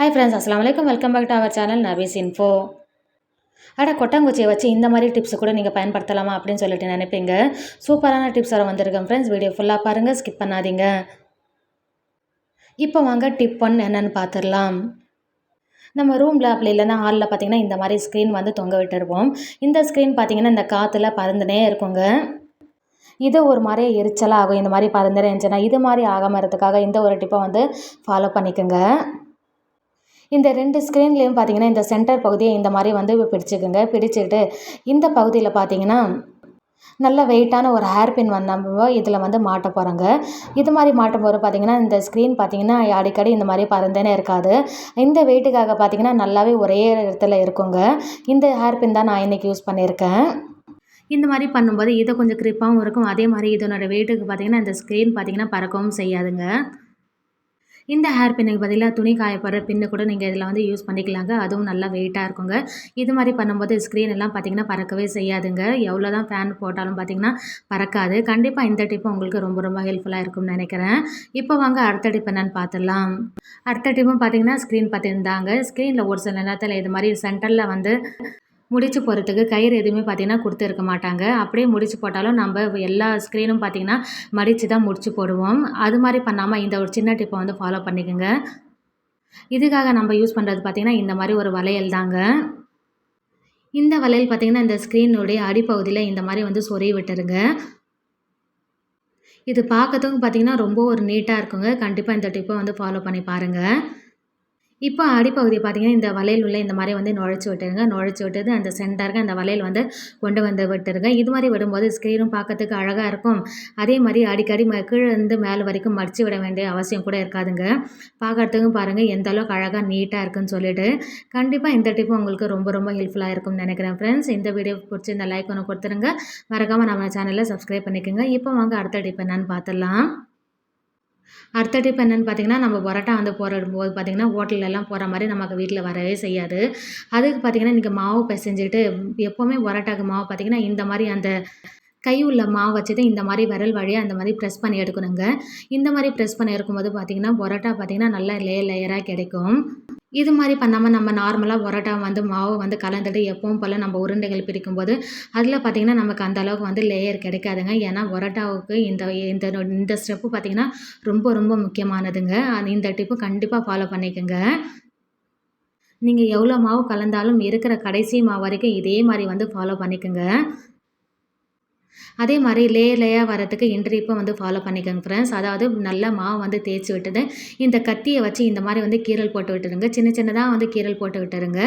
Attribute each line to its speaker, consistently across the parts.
Speaker 1: Hi friends அஸ்லாம் வலைக்கம் welcome back to our channel Nafees info அட கொட்டாங்குச்சியை வச்சு இந்த மாதிரி டிப்ஸ் கூட நீங்கள் பயன்படுத்தலாமா அப்படின்னு சொல்லிட்டு நினைப்பீங்க. சூப்பரான டிப்ஸ் வர வந்திருக்கேன் ஃப்ரெண்ட்ஸ் வீடியோ ஃபுல்லாக பாருங்கள் ஸ்கிப் பண்ணாதீங்க. இப்போ வாங்க டிப் ஒன் என்னென்னு பார்த்துடலாம் நம்ம ரூமில் அப்படி இல்லைன்னா ஹாலில் பார்த்தீங்கன்னா இந்த மாதிரி ஸ்க்ரீன் வந்து தொங்க விட்டுருவோம். இந்த ஸ்க்ரீன் பார்த்தீங்கன்னா இந்த காற்றுல பறந்துனே இருக்குங்க. இது ஒரு மாதிரி எரிச்சலாக ஆகும். இந்த மாதிரி பறந்துனே இருந்துச்சுன்னா இது மாதிரி ஆகாமல் இருக்கிறதுக்காக இந்த ஒரு டிப்பை வந்து ஃபாலோ பண்ணிக்கோங்க. இந்த ரெண்டு ஸ்க்ரீன்லேயும் பார்த்தீங்கன்னா இந்த சென்டர் பகுதியை இந்த மாதிரி வந்து பிடிச்சிக்கோங்க. பிடிச்சிக்கிட்டு இந்த பகுதியில் பார்த்தீங்கன்னா நல்ல வெயிட்டான ஒரு ஹேர் பின் வந்து நம்ம இதில் வந்து மாட்ட போகிறாங்க இது மாதிரி மாட்டும் போது பார்த்தீங்கன்னா இந்த ஸ்க்ரீன் பார்த்தீங்கன்னா அடிக்கடி இந்த மாதிரி பறந்தேனே இருக்காது. இந்த வெயிட்டுக்காக பார்த்தீங்கன்னா நல்லாவே ஒரே இடத்துல இருக்குங்க. இந்த ஹேர் பின் தான் நான் இன்றைக்கி யூஸ் பண்ணியிருக்கேன். இந்த மாதிரி பண்ணும்போது இது கொஞ்சம் க்ரிப்பாகவும் இருக்கும். அதே மாதிரி இதனோட வெயிட்டுக்கு பார்த்தீங்கன்னா இந்த ஸ்க்ரீன் பார்த்தீங்கன்னா பறக்கவும் செய்யாதுங்க. இந்த ஹேர் பின்னுக்கு பதிலாக துணி காயப்படுற பின்னு கூட நீங்கள் இதில் வந்து யூஸ் பண்ணிக்கலாங்க. அதுவும் நல்லா வெயிட்டாக இருக்குங்க. இது மாதிரி பண்ணும்போது ஸ்க்ரீன் எல்லாம் பார்த்திங்கன்னா பறக்கவே செய்யாதுங்க. எவ்வளோ தான் ஃபேன் போட்டாலும் பார்த்திங்கன்னா பறக்காது. கண்டிப்பாக இந்த டிப்பு உங்களுக்கு ரொம்ப ரொம்ப ஹெல்ப்ஃபுல்லாக இருக்கும்னு நினைக்கிறேன். இப்போ வாங்க அடுத்த டிப் என்னென்னு பார்த்துடலாம் அடுத்த டிப்பும் பார்த்திங்கன்னா ஸ்க்ரீன் பார்த்துருந்தாங்க ஸ்க்ரீனில் ஒரு சில நேரத்தில் இது மாதிரி சென்டரில் வந்து முடிச்சு போகிறதுக்கு கயிறு எதுவுமே பார்த்திங்கன்னா கொடுத்துருக்க மாட்டாங்க. அப்படியே முடிச்சு போட்டாலும் நம்ம எல்லா ஸ்க்ரீனும் பார்த்திங்கன்னா மடித்து தான் முடிச்சு போடுவோம். அது மாதிரி பண்ணாமல் இந்த ஒரு சின்ன டிப்பை வந்து ஃபாலோ பண்ணிக்கோங்க. இதுக்காக நம்ம யூஸ் பண்ணுறது பார்த்திங்கன்னா இந்த மாதிரி ஒரு வளையல் தாங்க. இந்த வளையல் பார்த்திங்கன்னா இந்த ஸ்க்ரீனுடைய அடிப்பகுதியில் இந்த மாதிரி வந்து சொறி விட்டுருங்க. இது பார்க்கறதுக்கும் பார்த்திங்கன்னா ரொம்ப ஒரு நீட்டாக இருக்குங்க. கண்டிப்பாக இந்த டிப்பை வந்து ஃபாலோ பண்ணி பாருங்கள் இப்போ அடிப்பகுதியை பார்த்தீங்கன்னா இந்த வளையல் உள்ள இந்த மாதிரி வந்து நுழைச்சி விட்டுருங்க. நுழைச்சி விட்டது அந்த சென்டருக்கு அந்த வளையல் வந்து கொண்டு வந்து விட்டுருங்க. இது மாதிரி விடும்போது ஸ்க்ரீனும் பார்க்கறதுக்கு அழகாக இருக்கும். அதே மாதிரி அடிக்கடி ம கீழே இருந்து மேலே வரைக்கும் மடித்து விட வேண்டிய அவசியம் கூட இருக்காதுங்க. பார்க்குறதுக்கும் பாருங்கள் எந்த அளவுக்கு அழகாக நீட்டாக இருக்குன்னு சொல்லிட்டு. கண்டிப்பாக இந்த டிப்பும் உங்களுக்கு ரொம்ப ரொம்ப ஹெல்ப்ஃபுல்லாக இருக்கும்னு நினைக்கிறேன் ஃப்ரெண்ட்ஸ் இந்த வீடியோ பிடிச்சி இந்த லைக் ஒன்று கொடுத்துருங்க. மறக்காமல் நம்ம சேனலில் சப்ஸ்கிரைப் பண்ணிக்கோங்க. இப்போ வாங்க அடுத்த டிப் என்னன்னு பார்த்துடலாம். அடுத்த டிப் என்னென்னு பார்த்தீங்கன்னா நம்ம பரோட்டா வந்து போகிற போது பார்த்திங்கன்னா ஹோட்டல்லலாம் போகிற மாதிரி நமக்கு வீட்டில் வரவே செய்யாது. அதுக்கு பார்த்திங்கன்னா இன்றைக்கி மாவு பிசைஞ்சிட்டு எப்போவுமே பரோட்டாக்கு மாவு பார்த்திங்கன்னா இந்த மாதிரி அந்த கை உள்ள மாவு வச்சு தான் இந்த மாதிரி விரல் வழியாக அந்த மாதிரி ப்ரெஸ் பண்ணி எடுக்கணுங்க. இந்த மாதிரி ப்ரெஸ் பண்ணி எடுக்கும்போது பார்த்திங்கன்னா பரோட்டா பார்த்திங்கன்னா நல்லா லேயர் லேயராக கிடைக்கும். இது மாதிரி பண்ணாமல் நம்ம நார்மலாக பரோட்டா வந்து மாவு வந்து கலந்துட்டு எப்பவும் போல் நம்ம உருண்டைகள் பிரிக்கும்போது அதில் பார்த்திங்கன்னா நமக்கு அந்த அளவுக்கு வந்து லேயர் கிடைக்காதுங்க. ஏன்னா பரோட்டாவுக்கு இந்த இந்த இந்த ஸ்டெப்பு பார்த்திங்கன்னா ரொம்ப ரொம்ப முக்கியமானதுங்க. அது இந்த டிப்பு கண்டிப்பாக ஃபாலோ பண்ணிக்கோங்க. நீங்கள் எவ்வளோ மாவு கலந்தாலும் இருக்கிற கடைசி மாவு வரைக்கும் இதே மாதிரி வந்து ஃபாலோ பண்ணிக்கோங்க. அதே மாதிரி லே லேயாக வரதுக்கு இன்ட்ரிப்பை வந்து ஃபாலோ பண்ணிக்கோங்க ஃப்ரெண்ட்ஸ் அதாவது நல்லா மாவு வந்து தேய்ச்சி விட்டுது. இந்த கத்தியை வச்சு இந்த மாதிரி வந்து கீரல் போட்டு விட்டுருங்க. சின்ன சின்னதாக வந்து கீரல் போட்டு விட்டுருங்க.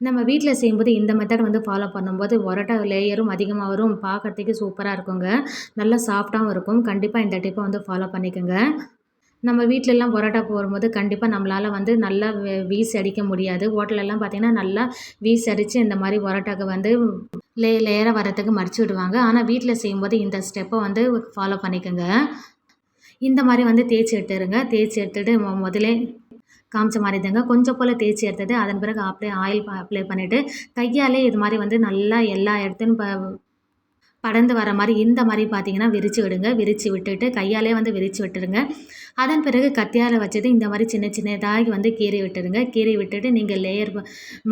Speaker 1: நம்ம வீட்டில் செய்யும்போது இந்த மெத்தட் வந்து ஃபாலோ பண்ணும்போது ஒரட்டை லேயரும் அதிகமாக வரும். பார்க்குறதுக்கு சூப்பராக இருக்குங்க. நல்லா சாஃப்டாகவும் இருக்கும். கண்டிப்பாக இந்த டிப்பை வந்து ஃபாலோ பண்ணிக்கோங்க. நம்ம வீட்டிலலாம் பரோட்டா போடும்போது கண்டிப்பாக நம்மளால் வந்து நல்லா வீசி அடிக்க முடியாது. ஹோட்டலெல்லாம் பார்த்திங்கன்னா நல்லா வீசி அடித்து இந்த மாதிரி பரோட்டாக்கு வந்து லே லேயராக வரத்துக்கு மடிச்சு விடுவாங்க. ஆனால் வீட்டில் செய்யும்போது இந்த ஸ்டெப்பை வந்து ஃபாலோ பண்ணிக்கோங்க. இந்த மாதிரி வந்து தேய்ச்சி எடுத்துருங்க. தேய்ச்சி எடுத்துகிட்டு முதலே காமிச்ச மாதிரி தாங்க கொஞ்சம் போல் தேய்ச்சி எடுத்துட்டு அதன் பிறகு அப்படியே ஆயில் அப்ளை பண்ணிவிட்டு கையாலே இது மாதிரி வந்து நல்லா எல்லா இடத்துலையும் படர்ந்து வர மாதிரி இந்த மாதிரி பார்த்தீங்கன்னா விரித்து விடுங்க. விரித்து விட்டுட்டு கையாலே வந்து விரித்து விட்டுருங்க. அதன் பிறகு கத்தியால் வச்சது இந்த மாதிரி சின்ன சின்னதாக வந்து கீறி விட்டுருங்க. கீறி விட்டுட்டு நீங்கள் லேயர்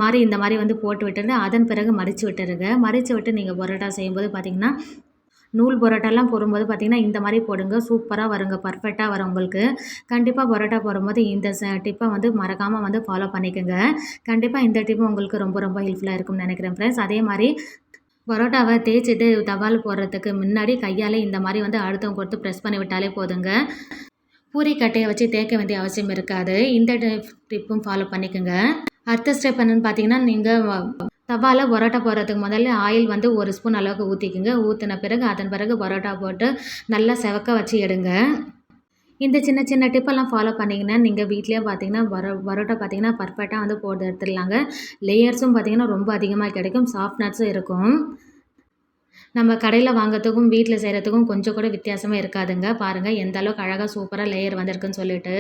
Speaker 1: மாதிரி இந்த மாதிரி வந்து போட்டு விட்டுருங்க. அதன் பிறகு மடித்து விட்டுருங்க. மடித்து விட்டு நீங்கள் பரோட்டா செய்யும்போது பார்த்திங்கன்னா நூல் பரோட்டாலாம் போடும்போது பார்த்திங்கன்னா இந்த மாதிரி போடுங்க. சூப்பராக வருங்க. பர்ஃபெக்டாக வரும் உங்களுக்கு. கண்டிப்பாக பரோட்டா போடும்போது இந்த டிப்பை வந்து மறக்காமல் வந்து ஃபாலோ பண்ணிக்கோங்க. கண்டிப்பாக இந்த டிப்பு உங்களுக்கு ரொம்ப ரொம்ப ஹெல்ப்ஃபுல்லாக இருக்கும்னு நினைக்கிறேன் ஃப்ரெண்ட்ஸ் அதே மாதிரி பரோட்டாவை தேய்ச்சிட்டு தவால் போடுறதுக்கு முன்னாடி கையால் இந்த மாதிரி வந்து அழுத்தம் கொடுத்து ப்ரெஸ் பண்ணி விட்டாலே போதுங்க. பூரி கட்டையை வச்சு தேய்க்க வேண்டிய அவசியம் இருக்காது. இந்த டிப்பும் ஃபாலோ பண்ணிக்கோங்க. அடுத்த ஸ்டெப் என்னென்னு பார்த்தீங்கன்னா நீங்கள் தவாவில் பரோட்டா போடுறதுக்கு முதல்ல ஆயில் வந்து ஒரு ஸ்பூன் அளவுக்கு ஊற்றிக்குங்க ஊற்றின பிறகு அதன் பிறகு பரோட்டா போட்டு நல்லா செவக்க வச்சு எடுங்க. இந்த சின்ன சின்ன டிப்பெல்லாம் ஃபாலோ பண்ணிங்கன்னா நீங்கள் வீட்லேயே பார்த்தீங்கன்னா வர பரோட்டா பார்த்தீங்கன்னா பர்ஃபெக்டாக வந்து போட்டு எடுத்துடலாங்க. லேயர்ஸும் பார்த்தீங்கன்னா ரொம்ப அதிகமாக கிடைக்கும். சாஃப்ட் நட்ஸும் இருக்கும். நம்ம கடையில் வாங்கிறதுக்கும் வீட்டில் செய்கிறதுக்கும் கொஞ்சம் கூட வித்தியாசமே இருக்காதுங்க. பாருங்கள் எந்த அளவுக்கு அழகாக சூப்பராக லேயர் வந்திருக்குன்னு சொல்லிட்டு.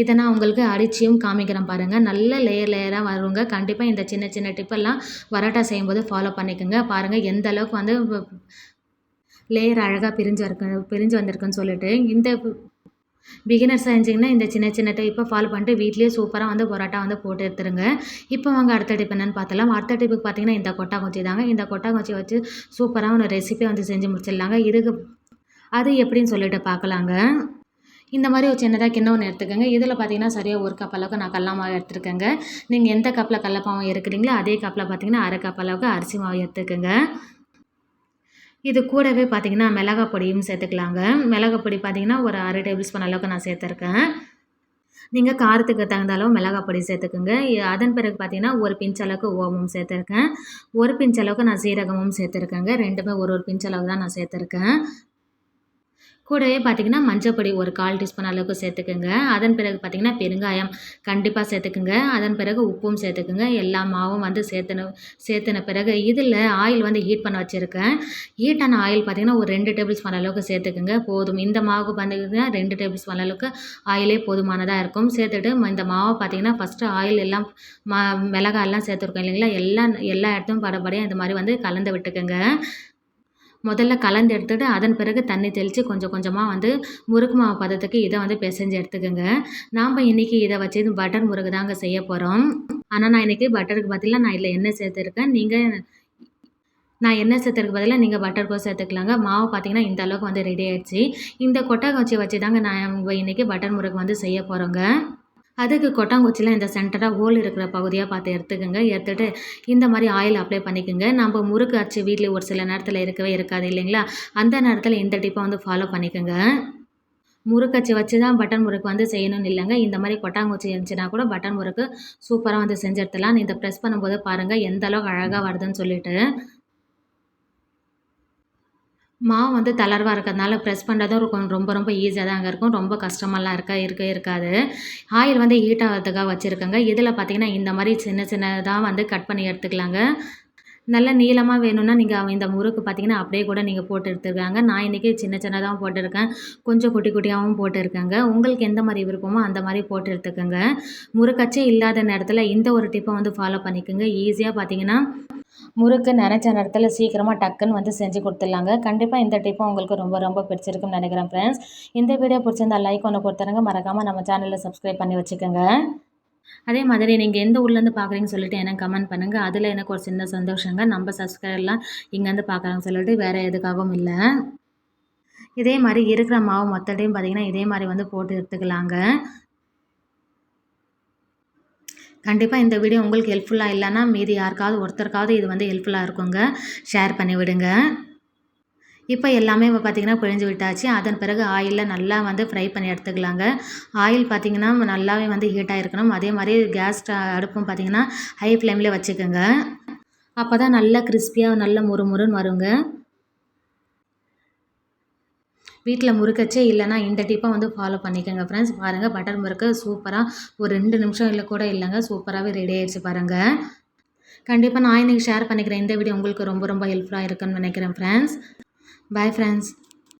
Speaker 1: இதை நான் உங்களுக்கு அடிச்சியும் காமிக்கிறேன் பாருங்கள் நல்ல லேயர் லேயராக வருங்க. கண்டிப்பாக இந்த சின்ன சின்ன டிப்பெல்லாம் பரோட்டா செய்யும்போது ஃபாலோ பண்ணிக்கோங்க. பாருங்கள் எந்த அளவுக்கு வந்து லேயர் அழகாக பிரிஞ்சு இருக்கு பிரிஞ்சு வந்திருக்குன்னு சொல்லிட்டு இந்த பிகினர்ஸ் செஞ்சிங்கன்னா இந்த சின்ன சின்ன இப்போ ஃபாலோ பண்ணிட்டு வீட்லேயே சூப்பராக வந்து பரோட்டா வந்து போட்டு எடுத்துருங்க. இப்போ வாங்க அடுத்த டிப் என்னென்னு பார்த்தலாம் அடுத்த டிப்புக்கு பார்த்தீங்கன்னா இந்த கொட்டாங்குச்சி தாங்க. இந்த கொட்டாங்குச்சி வச்சு சூப்பராக ஒரு ரெசிபி வந்து செஞ்சு முடிச்சிடலாங்க. இதுக்கு அது எப்படின்னு சொல்லிட்டு பார்க்கலாங்க. இந்த மாதிரி ஒரு சின்னதாக கிண்ணம் ஒன்று எடுத்துக்கோங்க. இதில் பார்த்தீங்கன்னா சரியாக ஒரு கப் அளவுக்கு நான் கடல மாவு எடுத்துருக்கேங்க. நீங்கள் எந்த கப்பில் கடல இருக்கிறீங்களோ எடுக்கிறீங்களோ அதே கப்பில் பார்த்தீங்கன்னா அரை கப் அளவுக்கு அரிசி மாவு எடுத்துக்கோங்க. இது கூடவே பார்த்தீங்கன்னா மிளகா பொடியும் சேர்த்துக்கலாங்க. மிளகா பொடி பார்த்தீங்கன்னா ஒரு அரை டேபிள் ஸ்பூன் அளவுக்கு நான் சேர்த்துருக்கேன். நீங்கள் காரத்துக்கு தகுந்த அளவு மிளகா பொடி சேர்த்துக்குங்க. அதன் பிறகு பார்த்தீங்கன்னா ஒரு பிஞ்ச் அளவுக்கு ஓமம் சேர்த்துருக்கேன். ஒரு பிஞ்ச் அளவுக்கு நான் சீரகமும் சேர்த்துருக்கேங்க. ரெண்டுமே ஒரு ஒரு பிஞ்ச் அளவு தான் நான் சேர்த்துருக்கேன். கூடவே பார்த்திங்கன்னா மஞ்சப்பொடி ஒரு கால் டீஸ்பூன் அளவுக்கு சேர்த்துக்குங்க. அதன் பிறகு பார்த்திங்கன்னா பெருங்காயம் கண்டிப்பாக சேர்த்துக்குங்க. அதன் பிறகு உப்பும் சேர்த்துக்குங்க. எல்லா மாவும் வந்து சேர்த்துன சேர்த்துன பிறகு இதில் ஆயில் வந்து ஹீட் பண்ண வச்சுருக்கேன். ஹீட்டான ஆயில் பார்த்திங்கன்னா ஒரு ரெண்டு டேபிள் ஸ்பூன் அளவுக்கு சேர்த்துக்குங்க. போதும். இந்த மாவு பார்த்திங்கன்னா ரெண்டு டேபிள் ஸ்பூன் அளவுக்கு ஆயிலே போதுமானதாக இருக்கும். சேர்த்துட்டு இந்த மாவை பார்த்திங்கன்னா ஃபஸ்ட்டு ஆயில் எல்லாம் மா மிளகாய் எல்லாம் சேர்த்துருக்கோம் இல்லைங்களா? எல்லாம் எல்லா இடத்தும் படப்படையாக இந்த மாதிரி வந்து கலந்து விட்டுக்குங்க. முதல்ல கலந்து எடுத்துகிட்டு அதன் பிறகு தண்ணி தெளித்து கொஞ்சம் கொஞ்சமாக வந்து முறுக்கு மாவு பதத்துக்கு இதை வந்து பிசைஞ்சு எடுத்துக்கோங்க. நாம் இன்றைக்கி இதை வச்சு பட்டர் முறுக்கு தாங்க செய்ய போகிறோம் ஆனால் நான் இன்றைக்கி பட்டருக்கு பதிலாக நான் இதில் எண்ணெய் சேர்த்துருக்கேன். நீங்கள் நான் எண்ணெய் சேர்த்துருக்கு பதிலாக நீங்கள் பட்டர் கோஸ் சேர்த்துக்கலாங்க. மாவு பார்த்தீங்கன்னா இந்த அளவுக்கு வந்து ரெடி ஆயிடுச்சு. இந்த கொட்டை கொட்டாங்குச்சி வச்சு தாங்க நான் இன்றைக்கி பட்டர் முறுக்கு வந்து செய்ய போகிறோங்க அதுக்கு கொட்டாங்குச்சியில் இந்த சென்டராக ஹோல் இருக்கிற பகுதியாக பார்த்து எடுத்துக்கோங்க. எடுத்துகிட்டு இந்த மாதிரி ஆயில் அப்ளை பண்ணிக்கோங்க. நம்ம முறுக்கு அச்சு வீட்டில் ஒரு சில நேரத்தில் இருக்கவே இருக்காது இல்லைங்களா? அந்த நேரத்தில் இந்த டிப்பை வந்து ஃபாலோ பண்ணிக்கோங்க. முறுக்கச்சி வச்சு தான் பட்டன் முறுக்கு வந்து செய்யணும்னு இல்லைங்க. இந்த மாதிரி கொட்டாங்குச்சி இருந்துச்சுன்னா கூட பட்டன் முறுக்கு சூப்பராக வந்து செஞ்சு இந்த ப்ரெஸ் பண்ணும்போது பாருங்கள் எந்த அளவுக்கு அழகாக வருதுன்னு சொல்லிட்டு. மாவு வந்து தளர்வாக இருக்கிறதுனால ப்ரெஸ் பண்ணுறதும் இருக்கும். ரொம்ப ரொம்ப ஈஸியாக தாங்க இருக்கும். ரொம்ப கஷ்டமெல்லாம் இருக்க இருக்க இருக்காது. ஆயில் வந்து ஹீட் ஆகிறதுக்காக வச்சுருக்கேங்க. இதில் பார்த்திங்கன்னா இந்த மாதிரி சின்ன சின்னதாக வந்து கட் பண்ணி எடுத்துக்கலாங்க. நல்ல நீளமாக வேணும்னா நீங்கள் இந்த முறுக்கு பார்த்தீங்கன்னா அப்படியே கூட நீங்கள் போட்டு எடுத்துருக்காங்க. நான் இன்றைக்கி சின்ன சின்னதாகவும் போட்டிருக்கேன். கொஞ்சம் குட்டி குட்டியாகவும் போட்டிருக்கேங்க. உங்களுக்கு எந்த மாதிரி விருப்பமோ அந்த மாதிரி போட்டு எடுத்துக்கோங்க. முறுக்கச்சே இல்லாத நேரத்தில் இந்த ஒரு டிப்பை வந்து ஃபாலோ பண்ணிக்கோங்க. ஈஸியாக பார்த்தீங்கன்னா முறுக்கு நினச்ச நேரத்தில் சீக்கிரமாக டக்குன்னு வந்து செஞ்சு கொடுத்துட்லாங்க. கண்டிப்பாக இந்த டிப்பும் உங்களுக்கு ரொம்ப ரொம்ப பிடிச்சிருக்குன்னு நினைக்கிறேன் ஃப்ரெண்ட்ஸ் இந்த வீடியோ பிடிச்சிருந்தா லைக் ஒன்று கொடுத்துருங்க. மறக்காமல் நம்ம சேனலில் சப்ஸ்கிரைப் பண்ணி வச்சுக்கோங்க. அதே மாதிரி நீங்கள் எந்த ஊர்லேருந்து பார்க்குறீங்கன்னு சொல்லிட்டு எனக்கு கமெண்ட் பண்ணுங்கள் அதில் எனக்கு ஒரு சின்ன சந்தோஷங்க. நம்ம சப்ஸ்கிரைபர்லாம் இங்கேருந்து பார்க்குறாங்கன்னு சொல்லிட்டு வேறு எதுக்காகவும் இல்லை. இதே மாதிரி இருக்கிற மாவு மொத்தத்தையும் பார்த்திங்கன்னா இதே மாதிரி வந்து போட்டு எடுத்துக்கலாங்க. கண்டிப்பாக இந்த வீடியோ உங்களுக்கு ஹெல்ப்ஃபுல்லாக இல்லைன்னா மீதி யாருக்காவது ஒருத்தருக்காவது இது வந்து ஹெல்ப்ஃபுல்லாக இருக்குங்க. ஷேர் பண்ணி விடுங்க இப்போ எல்லாமே இப்போ பார்த்திங்கன்னா பிழிஞ்சு விட்டாச்சு. அதன் பிறகு ஆயிலில் நல்லா வந்து ஃப்ரை பண்ணி எடுத்துக்கலாங்க. ஆயில் பார்த்திங்கன்னா நல்லாவே வந்து ஹீட்டாக இருக்கணும் அதே மாதிரி கேஸ் அடுப்பும் பார்த்திங்கன்னா ஹை ஃப்ளேமில் வச்சுக்கோங்க. அப்போ தான் நல்லா கிறிஸ்பியாக நல்ல முறுமுறுன்னு வருங்க. வீட்டில் முறுக்கச்சே இல்லைனா இந்த டிப்பை வந்து ஃபாலோ பண்ணிக்கோங்க ஃப்ரெண்ட்ஸ் பாருங்கள் பட்டர் முறுக்கு சூப்பராக ஒரு ரெண்டு நிமிஷம் இல்லை கூட இல்லைங்க. சூப்பராகவே ரெடி ஆகிடுச்சு பாருங்கள் கண்டிப்பாக நான் இன்றைக்கி ஷேர் பண்ணிக்கிறேன் இந்த வீடியோ உங்களுக்கு ரொம்ப ரொம்ப ஹெல்ப்ஃபுல்லாக இருக்குன்னு நினைக்கிறேன் ஃப்ரெண்ட்ஸ் பாய் ஃப்ரெண்ட்ஸ்